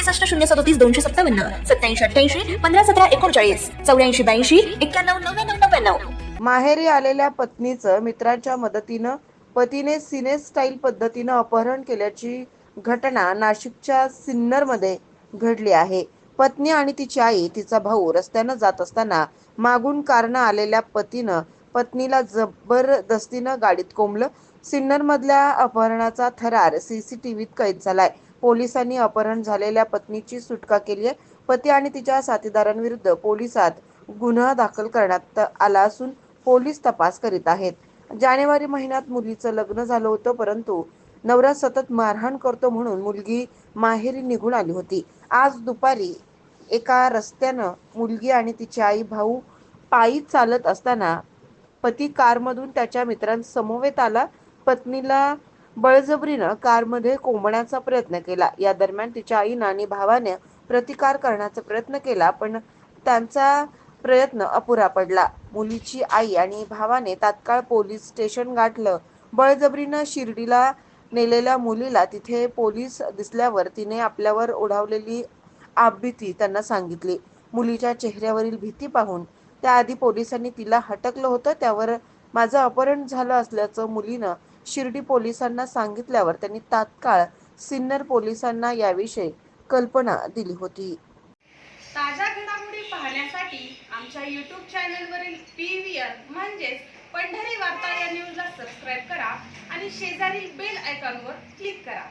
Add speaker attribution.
Speaker 1: त्रेसष्ट शून्य सदोतीस दोनशे सत्तावन्न सत्याऐंशी अठ्ठ्याऐंशी पंधरा सतरा एकोणचाळीस चौऱ्याऐंशी ब्याऐंशी एक्क्याण्णव नव्याण्णव नव्याण्णव.
Speaker 2: माहेरी आलेल्या पत्नीचं मित्राच्या मदतीनं पतीने सिने स्टाईल पद्धतीनं अपहरण केल्याची घटना नाशिकच्या सिन्नरमध्ये घडली आहे. पत्नी आणि तिची आई तिचा भाऊ रस्त्यानं जात असताना मागून कारण आलेल्या पतीनं पत्नीला जबरदस्तीनं गाडीत कोंबलं. सिन्नरमधल्या अपहरणाचा थरार सीसीटीव्हीत कैद झालाय. पोलिसांनी अपहरण झालेल्या पत्नीची सुटका केली आहे. पती आणि तिच्या साथीदारांविरुद्ध पोलिसात गुन्हा दाखल करण्यात आला असून पोलीस तपास करीत आहेत. जानेवारी महिन्यात मुलीचं लग्न झालं होतं परंतु नवरा सतत मारहाण करतो म्हणून मुलगी माहेरी निघून आली होती. आज दुपारी एका रस्त्यानं मुलगी आणि तिची आई भाऊ पायी चालत असताना पती कारमधून त्याच्या मित्रांसमवेत आला. पत्नीला बळजबरीनं कारमध्ये कोंबण्याचा प्रयत्न केला. या दरम्यान तिच्या आईनं आणि भावाने प्रतिकार करण्याचा प्रयत्न केला पण त्यांचा प्रयत्न अपुरा पडला. मुलीची आई आणि भावाने तात्काळ पोलीस स्टेशन गाठलं. बळजबरीनं शिर्डीला नेलेल्या मुलीला तिथे पोलीस दिसल्यावर तिने आपल्यावर ओढावलेली आपभीती त्यांना सांगितली. मुलीच्या चेहऱ्यावरील भीती पाहून त्याआधी पोलिसांनी तिला हटकलं होतं. त्यावर माझं अपहरण झालं असल्याचं मुलीनं शिर्डी पोलिसांना सांगितल्यावर त्यांनी तात्काळ सिन्नर पोलिसांना याविषयी कल्पना दिली होती.
Speaker 3: ताज्या घडामोडी पाहण्यासाठी आमच्या यूट्यूब चॅनलवरील पी व्ही आर म्हणजेच पंढरी वार्ता या न्यूजला सबस्क्राईब करा आणि शेजारील बेल आयकॉनवर क्लिक करा.